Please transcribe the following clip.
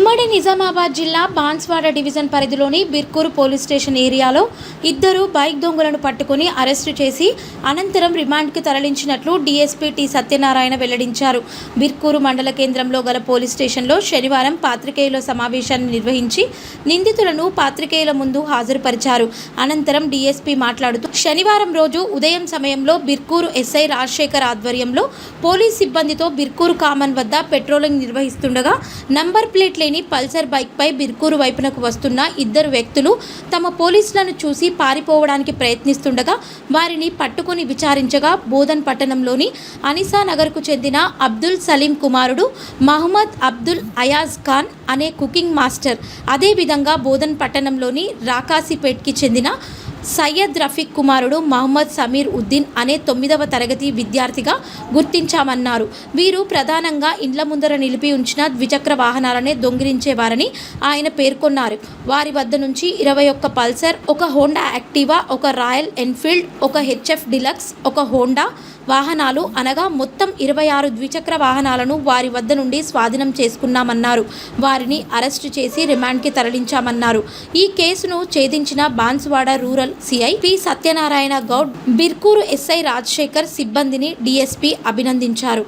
ఉమ్మడి నిజామాబాద్ జిల్లా బాన్స్వాడ డివిజన్ పరిధిలోని బిర్కూరు పోలీస్ స్టేషన్ ఏరియాలో ఇద్దరు బైక్ దొంగలను పట్టుకుని అరెస్టు చేసి అనంతరం రిమాండ్కు తరలించినట్లు డీఎస్పీ టి సత్యనారాయణ వెల్లడించారు. బిర్కూరు మండల కేంద్రంలో గల పోలీస్ స్టేషన్లో శనివారం పాత్రికేయుల సమావేశాన్ని నిర్వహించి నిందితులను పాత్రికేయుల ముందు హాజరుపరిచారు. అనంతరం డీఎస్పీ మాట్లాడుతూ శనివారం రోజు ఉదయం సమయంలో బిర్కూరు ఎస్ఐ రాజశేఖర్ ఆధ్వర్యంలో పోలీస్ సిబ్బందితో బిర్కూరు కామన్ వద్ద పెట్రోలింగ్ నిర్వహిస్తుండగా నంబర్ ప్లేట్ లేని పల్సర్ బైక్పై బిర్కూరు వైపునకు వస్తున్న ఇద్దరు వ్యక్తులు తమ పోలీసులను చూసి పారిపోవడానికి ప్రయత్నిస్తుండగా వారిని పట్టుకుని విచారించగా బోధన్ పట్టణంలోని అనిసా నగర్కు చెందిన అబ్దుల్ సలీం కుమారుడు మహమ్మద్ అబ్దుల్ అయాజ్ ఖాన్ అనే కుకింగ్ మాస్టర్ అదేవిధంగా బోధన్ పట్టణంలోని రాకాసిపేట్కి చెందిన సయ్యద్ రఫీక్ కుమారుడు మహమ్మద్ సమీర్ ఉద్దీన్ అనే తొమ్మిదవ తరగతి విద్యార్థిగా గుర్తించామన్నారు. వీరు ప్రధానంగా ఇండ్ల ముందర నిలిపి ఉంచిన ద్విచక్ర వాహనాలనే దొంగిలించేవారని ఆయన పేర్కొన్నారు. వారి వద్ద నుంచి ఇరవై ఒక్క పల్సర్ ఒక హోండా యాక్టివా ఒక రాయల్ ఎన్ఫీల్డ్ ఒక హెచ్ఎఫ్ డిలక్స్ ఒక హోండా వాహనాలు అనగా మొత్తం ఇరవై ఆరు ద్విచక్ర వాహనాలను వారి వద్ద నుండి స్వాధీనం చేసుకున్నామన్నారు. వారిని అరెస్టు చేసి రిమాండ్కి తరలించామన్నారు. ఈ కేసును ఛేదించిన Banswada rural CI P Satyanarayana Goud Birkur SI Rajasekhar సిబ్బందిని డీఎస్పీ అభినందించారు.